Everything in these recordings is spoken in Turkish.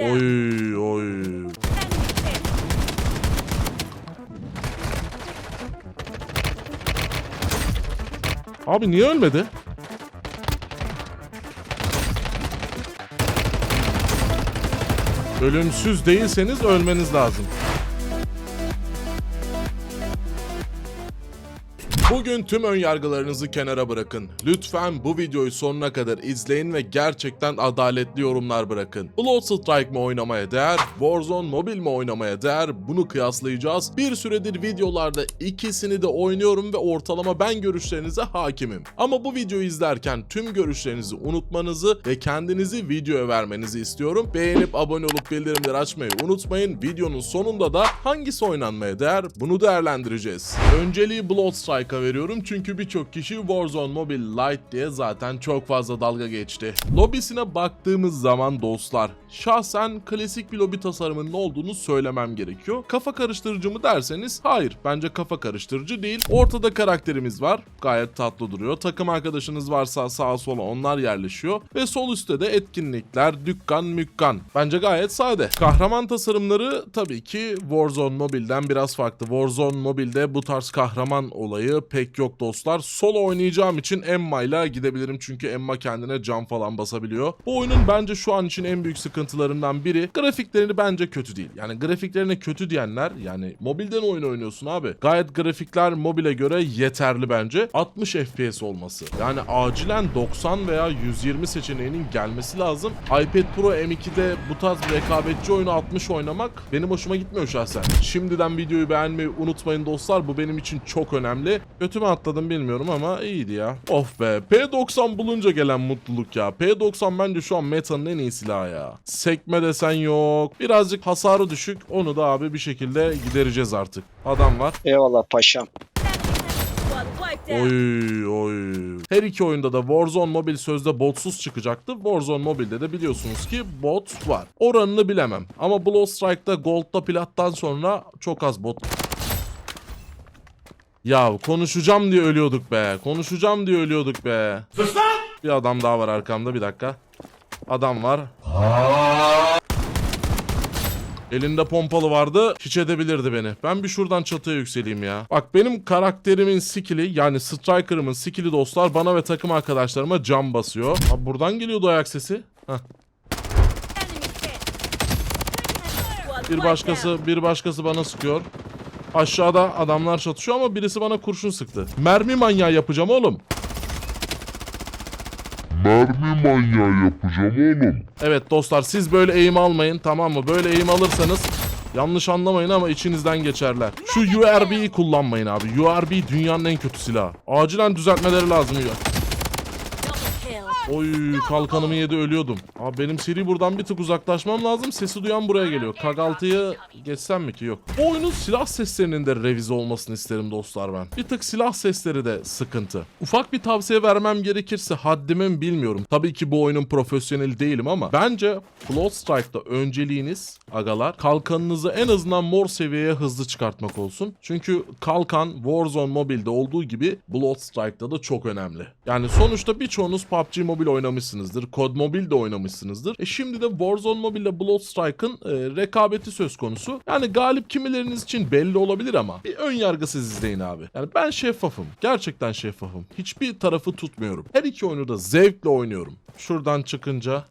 Oy oy. Abi niye ölmedi? Ölümsüz değilseniz ölmeniz lazım. Bugün tüm ön yargılarınızı kenara bırakın. Lütfen bu videoyu sonuna kadar izleyin ve gerçekten adaletli yorumlar bırakın. Bloodstrike mi oynamaya değer, Warzone Mobile mi oynamaya değer bunu kıyaslayacağız. Bir süredir videolarda ikisini de oynuyorum ve ortalama ben görüşlerinize hakimim. Ama bu videoyu izlerken tüm görüşlerinizi unutmanızı ve kendinizi videoya vermenizi istiyorum. Beğenip abone olup bildirimleri açmayı unutmayın. Videonun sonunda da hangisi oynanmaya değer bunu değerlendireceğiz. Önceliği Bloodstrike'a veriyorum çünkü birçok kişi Warzone Mobile Lite diye zaten çok fazla dalga geçti. Lobisine baktığımız zaman dostlar şahsen klasik bir lobi tasarımının olduğunu söylemem gerekiyor. Kafa karıştırıcı mı derseniz hayır bence kafa karıştırıcı değil. Ortada karakterimiz var gayet tatlı duruyor. Takım arkadaşınız varsa sağa sola onlar yerleşiyor ve sol üstte de etkinlikler, dükkan, mükkan. Bence gayet sade. Kahraman tasarımları tabii ki Warzone Mobile'den biraz farklı. Warzone Mobile'de bu tarz kahraman olayı pek yok dostlar. Solo oynayacağım için Emma ile gidebilirim çünkü Emma kendine cam falan basabiliyor. Bu oyunun bence şu an için en büyük sıkıntılarından biri grafiklerini bence kötü değil. Yani grafiklerine kötü diyenler yani mobilden oyun oynuyorsun abi. Gayet grafikler mobile göre yeterli bence. 60 FPS olması. Yani acilen 90 veya 120 seçeneğinin gelmesi lazım. iPad Pro M2'de bu tarz bir rekabetçi oyunu 60 oynamak benim hoşuma gitmiyor şahsen. Şimdiden videoyu beğenmeyi unutmayın dostlar. Bu benim için çok önemli. Götüme atladım bilmiyorum ama iyiydi ya. Of be. P90 bulunca gelen mutluluk ya. P90 bence şu an metanın en iyi silahı ya. Sekme desen yok. Birazcık hasarı düşük. Onu da abi bir şekilde gidereceğiz artık. Adam var. Eyvallah paşam. Oy oy. Her iki oyunda da Warzone Mobile sözde botsuz çıkacaktı. Warzone Mobile'de de biliyorsunuz ki bot var. Oranını bilemem. Ama Blood Strike'da Gold'da plattan sonra çok az bot ya konuşacağım diye ölüyorduk be. Konuşacağım diye ölüyorduk be. Bir adam daha var arkamda bir dakika. Adam var. Elinde pompalı vardı. Hiç edebilirdi beni. Ben bir şuradan çatıya yükseleyim ya. Bak benim karakterimin skill'i yani striker'ımın skill'i dostlar bana ve takım arkadaşlarıma cam basıyor. Abi buradan geliyordu ayak sesi. Heh. Bir başkası bir başkası bana sıkıyor. Aşağıda adamlar çatışıyor ama birisi bana kurşun sıktı. Mermi manyağı yapacağım oğlum. Mermi manyağı yapacağım oğlum. Evet dostlar siz böyle eğim almayın tamam mı? Böyle eğim alırsanız yanlış anlamayın ama içinizden geçerler. Şu URB'yi kullanmayın abi. URB dünyanın en kötü silahı. Acilen düzeltmeleri lazım. Oy kalkanımı yedi ölüyordum. Abi benim seri buradan bir tık uzaklaşmam lazım. Sesi duyan buraya geliyor. Kagaltı'yı geçsem mi ki? Yok. Bu oyunun silah seslerinin de revize olmasını isterim dostlar ben. Bir tık silah sesleri de sıkıntı. Ufak bir tavsiye vermem gerekirse haddimi mi bilmiyorum. Tabii ki bu oyunun profesyoneli değilim ama bence Blood Strike'da önceliğiniz agalar kalkanınızı en azından mor seviyeye hızlı çıkartmak olsun. Çünkü kalkan Warzone Mobile'de olduğu gibi Blood Strike'da da çok önemli. Yani sonuçta birçoğunuz PUBG Mobile oynamışsınızdır. COD Mobile de oynamışsınızdır. E şimdi de Warzone Mobile ile Blood Strike'ın e, rekabeti söz konusu. Yani galip kimileriniz için belli olabilir ama bir ön yargısız izleyin abi. Yani ben şeffafım. Gerçekten şeffafım. Hiçbir tarafı tutmuyorum. Her iki oyunu da zevkle oynuyorum. Şuradan çıkınca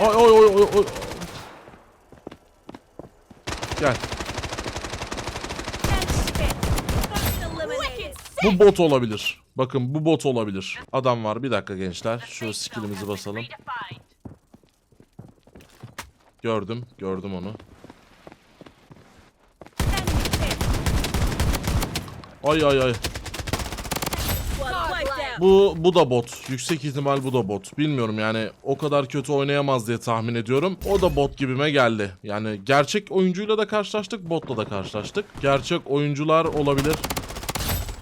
Oy oy oy oy oy. Gel. Bu bot olabilir. Bakın bu bot olabilir. Adam var. Bir dakika gençler. Şu skillimizi basalım. Gördüm. Gördüm onu. Ay ay ay. Bu bu da bot. Yüksek ihtimal bu da bot. Bilmiyorum yani o kadar kötü oynayamaz diye tahmin ediyorum. O da bot gibime geldi. Yani gerçek oyuncuyla da karşılaştık, botla da karşılaştık. Gerçek oyuncular olabilir.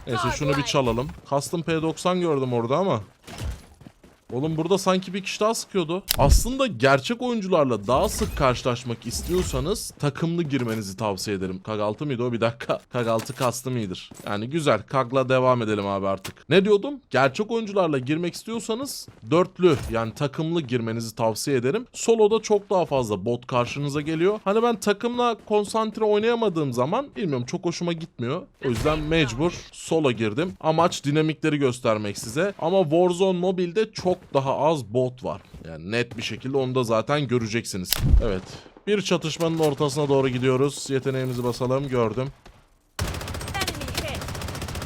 Neyse şunu bir çalalım. Custom P90 gördüm orada ama. Oğlum burada sanki bir kişi daha sıkıyordu. Aslında gerçek oyuncularla daha sık karşılaşmak istiyorsanız takımlı girmenizi tavsiye ederim. Kag 6 mıydı o bir dakika. Kag 6 kastı mıdır? Yani güzel. Kag'la devam edelim abi artık. Ne diyordum? Gerçek oyuncularla girmek istiyorsanız dörtlü yani takımlı girmenizi tavsiye ederim. Solo'da çok daha fazla bot karşınıza geliyor. Hani ben takımla konsantre oynayamadığım zaman bilmiyorum çok hoşuma gitmiyor. O yüzden mecbur solo girdim. Amaç dinamikleri göstermek size. Ama Warzone Mobile'de çok daha az bot var. Yani net bir şekilde onu da zaten göreceksiniz. Evet. Bir çatışmanın ortasına doğru gidiyoruz. Yeteneğimizi basalım. Gördüm.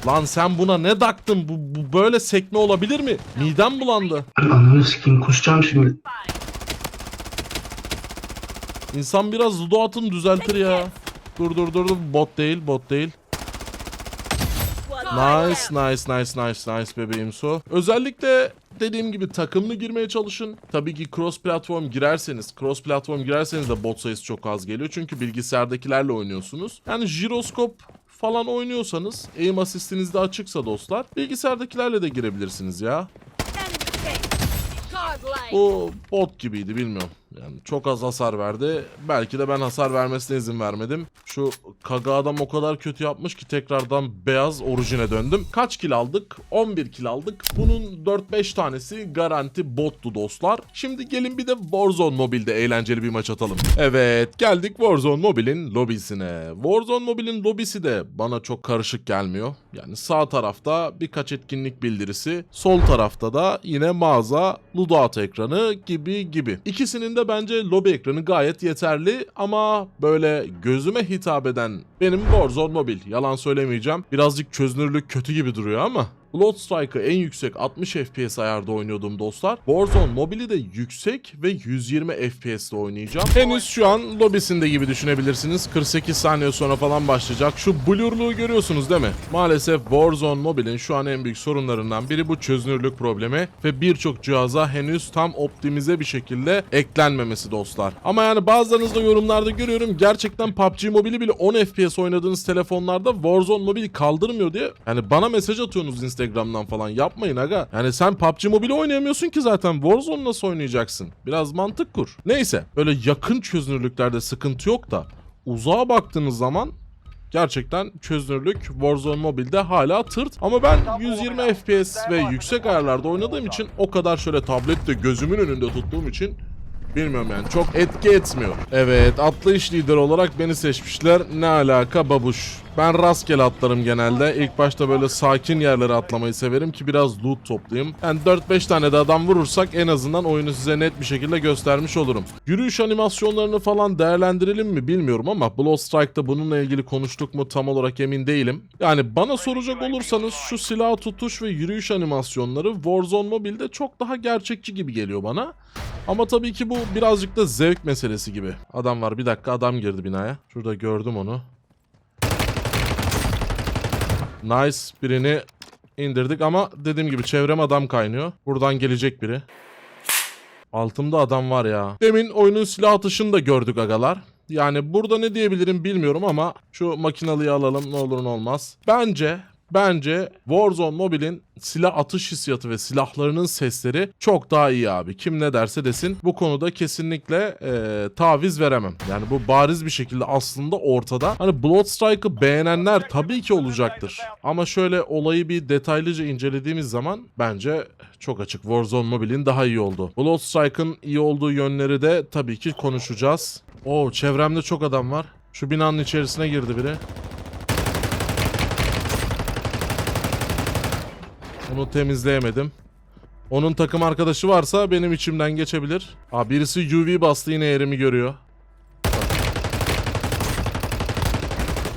Lan sen buna ne taktın? Bu, bu böyle sekme olabilir mi? Midem bulandı. Ananı sikeyim kusacağım şimdi. İnsan biraz dudu atın düzeltir ya. Dur dur dur dur. Bot değil bot değil. Nice nice nice nice nice bebeğim su. Özellikle dediğim gibi takımlı girmeye çalışın. Tabii ki cross platform girerseniz, cross platform girerseniz de bot sayısı çok az geliyor. Çünkü bilgisayardakilerle oynuyorsunuz. Yani jiroskop falan oynuyorsanız, aim asistiniz de açıksa dostlar, bilgisayardakilerle de girebilirsiniz ya. Bu bot gibiydi bilmiyorum. Yani çok az hasar verdi. Belki de ben hasar vermesine izin vermedim. Şu Kaga adam o kadar kötü yapmış ki tekrardan beyaz orijine döndüm. Kaç kill aldık? 11 kill aldık. Bunun 4-5 tanesi garanti bottu dostlar. Şimdi gelin bir de Warzone Mobile'de eğlenceli bir maç atalım. Evet geldik Warzone Mobile'in lobisine. Warzone Mobile'in lobisi de bana çok karışık gelmiyor. Yani sağ tarafta birkaç etkinlik bildirisi, sol tarafta da yine mağaza, loadout ekranı gibi gibi. İkisinin de bence lobi ekranı gayet yeterli ama böyle gözüme hitap eden benim Warzone Mobile. Yalan söylemeyeceğim. Birazcık çözünürlük kötü gibi duruyor ama Blood Strike'ı en yüksek 60 FPS ayarda oynuyordum dostlar. Warzone Mobile'i de yüksek ve 120 FPS'te oynayacağım. Henüz şu an lobisinde gibi düşünebilirsiniz. 48 saniye sonra falan başlayacak. Şu blurluğu görüyorsunuz değil mi? Maalesef Warzone Mobile'in şu an en büyük sorunlarından biri bu çözünürlük problemi ve birçok cihaza henüz tam optimize bir şekilde eklenmemesi dostlar. Ama yani bazılarınızda yorumlarda görüyorum gerçekten PUBG Mobile'i bile 10 FPS oynadığınız telefonlarda Warzone Mobile kaldırmıyor diye. Yani bana mesaj atıyorsunuz Instagram'dan falan yapmayın aga. Yani sen PUBG Mobile oynayamıyorsun ki zaten Warzone nasıl oynayacaksın? Biraz mantık kur. Neyse böyle yakın çözünürlüklerde sıkıntı yok da uzağa baktığınız zaman Gerçekten çözünürlük Warzone Mobile'de hala tırt. Ama ben 120 FPS ve yüksek ayarlarda oynadığım için o kadar şöyle tablette gözümün önünde tuttuğum için Bilmiyorum yani çok etki etmiyor. Evet atlayış lideri olarak beni seçmişler. Ne alaka babuş. Ben rastgele atlarım genelde. İlk başta böyle sakin yerlere atlamayı severim ki biraz loot toplayayım. Yani 4-5 tane de adam vurursak en azından oyunu size net bir şekilde göstermiş olurum. Yürüyüş animasyonlarını falan değerlendirelim mi bilmiyorum ama Blood Strike'da bununla ilgili konuştuk mu tam olarak emin değilim. Yani bana soracak olursanız şu silah tutuş ve yürüyüş animasyonları Warzone Mobile'de çok daha gerçekçi gibi geliyor bana. Ama tabii ki bu birazcık da zevk meselesi gibi. Adam var bir dakika adam girdi binaya. Şurada gördüm onu. Nice birini indirdik ama dediğim gibi çevrem adam kaynıyor. Buradan gelecek biri. Altımda adam var ya. Demin oyunun silah atışını da gördük agalar. Yani burada ne diyebilirim bilmiyorum ama şu makinalıyı alalım ne olur ne olmaz. Bence Bence Warzone Mobile'in silah atış hissiyatı ve silahlarının sesleri çok daha iyi abi. Kim ne derse desin bu konuda kesinlikle eee, taviz veremem. Yani bu bariz bir şekilde aslında ortada. Hani Bloodstrike'ı beğenenler tabii ki olacaktır. Ama şöyle olayı bir detaylıca incelediğimiz zaman bence çok açık. Warzone Mobile'in daha iyi oldu. Bloodstrike'ın iyi olduğu yönleri de tabii ki konuşacağız. Oo çevremde çok adam var. Şu binanın içerisine girdi biri. Onu temizleyemedim. Onun takım arkadaşı varsa benim içimden geçebilir. Aa birisi UV bastı yine yerimi görüyor.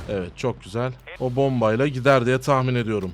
Evet çok güzel. O bombayla gider diye tahmin ediyorum.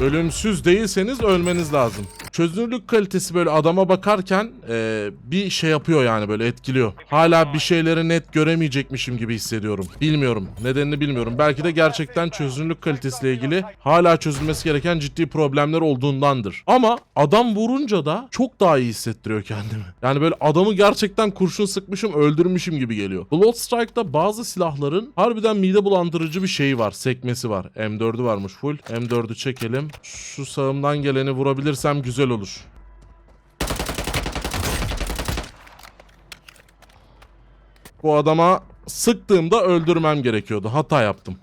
Ölümsüz değilseniz ölmeniz lazım. Çözünürlük kalitesi böyle adama bakarken e, bir şey yapıyor yani böyle etkiliyor. Hala bir şeyleri net göremeyecekmişim gibi hissediyorum. Bilmiyorum. Nedenini bilmiyorum. Belki de gerçekten çözünürlük kalitesiyle ilgili hala çözülmesi gereken ciddi problemler olduğundandır. Ama adam vurunca da çok daha iyi hissettiriyor kendimi. Yani böyle adamı gerçekten kurşun sıkmışım öldürmüşüm gibi geliyor. Bloodstrike'da bazı silahların harbiden mide bulandırıcı bir şeyi var. Sekmesi var. M4'ü varmış full. M4'ü çekelim. Şu sağımdan geleni vurabilirsem güzel olur. Bu adama sıktığımda öldürmem gerekiyordu. Hata yaptım.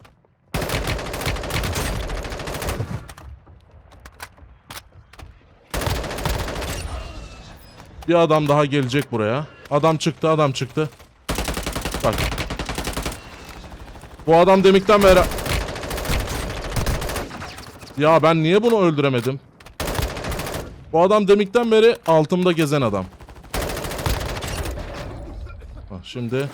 Bir adam daha gelecek buraya. Adam çıktı, adam çıktı. Bak. Bu adam demikten beri... Ya ben niye bunu öldüremedim? Bu adam demikten beri altımda gezen adam. Şimdi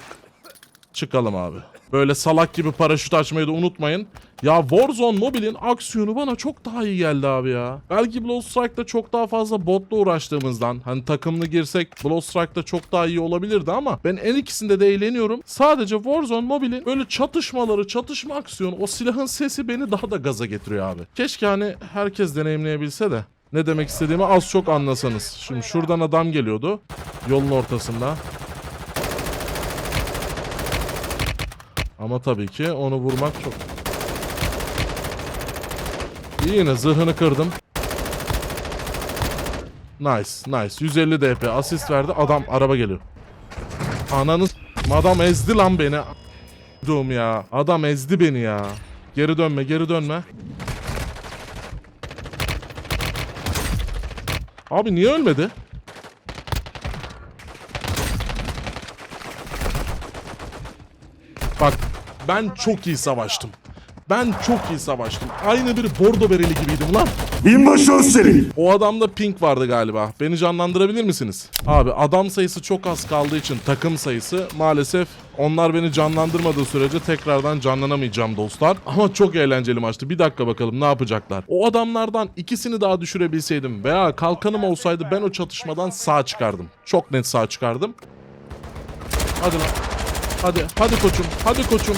çıkalım abi. Böyle salak gibi paraşüt açmayı da unutmayın. Ya Warzone Mobile'in aksiyonu bana çok daha iyi geldi abi ya. Belki Bloodstrike'da çok daha fazla botla uğraştığımızdan hani takımlı girsek Bloodstrike'da çok daha iyi olabilirdi ama ben en ikisinde de eğleniyorum. Sadece Warzone Mobile'in böyle çatışmaları, çatışma aksiyonu, o silahın sesi beni daha da gaza getiriyor abi. Keşke hani herkes deneyimleyebilse de. Ne demek istediğimi az çok anlasanız. Şimdi şuradan adam geliyordu. Yolun ortasında. Ama tabii ki onu vurmak çok... Yine zırhını kırdım. Nice, nice. 150 DP asist verdi. Adam araba geliyor. Ananı s- adam ezdi lan beni. Dum ya. Adam ezdi beni ya. Geri dönme, geri dönme. Abi niye ölmedi? Bak ben çok iyi savaştım. Ben çok iyi savaştım. Aynı bir bordo bereli gibiydim lan. Binbaşı Özseri. O adamda pink vardı galiba. Beni canlandırabilir misiniz? Abi adam sayısı çok az kaldığı için takım sayısı maalesef onlar beni canlandırmadığı sürece tekrardan canlanamayacağım dostlar. Ama çok eğlenceli maçtı. Bir dakika bakalım ne yapacaklar. O adamlardan ikisini daha düşürebilseydim veya kalkanım olsaydı ben o çatışmadan sağ çıkardım. Çok net sağ çıkardım. Hadi lan. Hadi, hadi koçum, hadi koçum.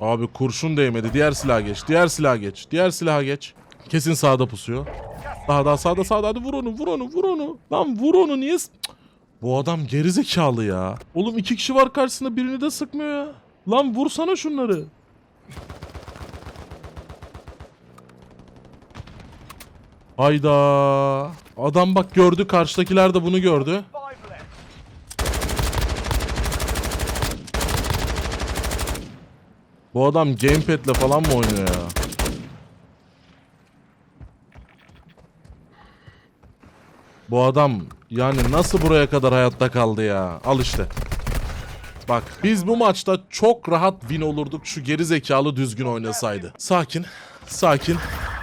Abi kurşun değmedi. Diğer silaha geç. Diğer silaha geç. Diğer silaha geç. Kesin sağda pusuyor. Daha daha sağda sağda hadi vur onu vur onu vur onu. Lan vur onu niye? Bu adam gerizekalı ya. Oğlum iki kişi var karşısında birini de sıkmıyor ya. Lan vursana şunları. Hayda. Adam bak gördü karşıdakiler de bunu gördü. Bu adam gamepad'le falan mı oynuyor ya? Bu adam yani nasıl buraya kadar hayatta kaldı ya? Al işte. Bak biz bu maçta çok rahat win olurduk şu geri zekalı düzgün oynasaydı. Sakin, sakin.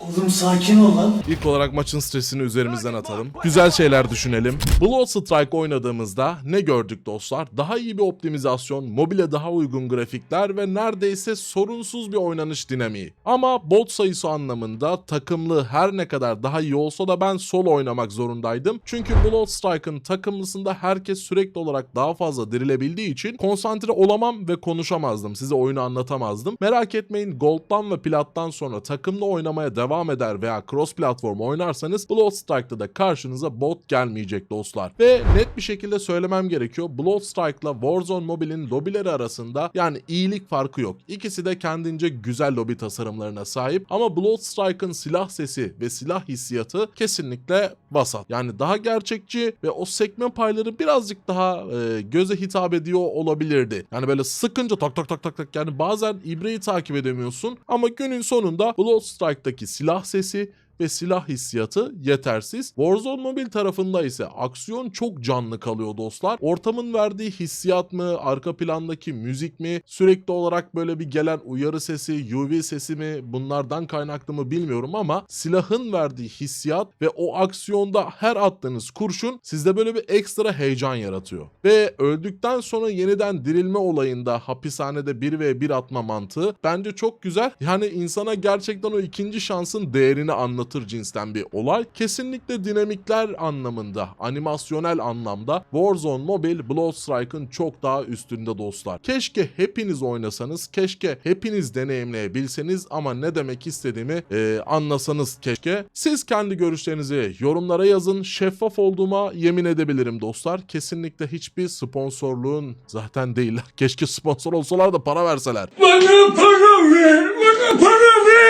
Oğlum sakin ol lan. İlk olarak maçın stresini üzerimizden atalım. Güzel şeyler düşünelim. Blood Strike oynadığımızda ne gördük dostlar? Daha iyi bir optimizasyon, mobile daha uygun grafikler ve neredeyse sorunsuz bir oynanış dinamiği. Ama bot sayısı anlamında takımlı her ne kadar daha iyi olsa da ben solo oynamak zorundaydım. Çünkü Blood Strike'ın takımlısında herkes sürekli olarak daha fazla dirilebildiği için konsantre olamam ve konuşamazdım. Size oyunu anlatamazdım. Merak etmeyin Gold'dan ve Plat'tan sonra takımlı oynamaya devam eder veya cross platform oynarsanız Bloodstrike'da da karşınıza bot gelmeyecek dostlar. Ve net bir şekilde söylemem gerekiyor. Bloodstrike'la Warzone Mobile'in lobileri arasında yani iyilik farkı yok. İkisi de kendince güzel lobi tasarımlarına sahip ama Bloodstrike'ın silah sesi ve silah hissiyatı kesinlikle vasat. Yani daha gerçekçi ve o sekme payları birazcık daha e, göze hitap ediyor olabilirdi. Yani böyle sıkınca tak tak tak tak tak yani bazen ibreyi takip edemiyorsun ama günün sonunda Bloodstrike'daki silah sesi ve silah hissiyatı yetersiz. Warzone Mobile tarafında ise aksiyon çok canlı kalıyor dostlar. Ortamın verdiği hissiyat mı, arka plandaki müzik mi, sürekli olarak böyle bir gelen uyarı sesi, UV sesi mi bunlardan kaynaklı mı bilmiyorum ama silahın verdiği hissiyat ve o aksiyonda her attığınız kurşun sizde böyle bir ekstra heyecan yaratıyor. Ve öldükten sonra yeniden dirilme olayında hapishanede 1 ve 1 atma mantığı bence çok güzel. Yani insana gerçekten o ikinci şansın değerini anlatıyor anlatır cinsten bir olay. Kesinlikle dinamikler anlamında, animasyonel anlamda Warzone Mobile Bloodstrike'ın çok daha üstünde dostlar. Keşke hepiniz oynasanız, keşke hepiniz deneyimleyebilseniz ama ne demek istediğimi e, anlasanız keşke. Siz kendi görüşlerinizi yorumlara yazın. Şeffaf olduğuma yemin edebilirim dostlar. Kesinlikle hiçbir sponsorluğun zaten değiller. Keşke sponsor olsalar da para verseler. Bana para ver, bana para.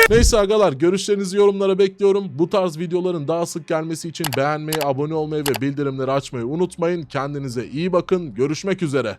Neyse agalar görüşlerinizi yorumlara bekliyorum. Bu tarz videoların daha sık gelmesi için beğenmeyi, abone olmayı ve bildirimleri açmayı unutmayın. Kendinize iyi bakın. Görüşmek üzere.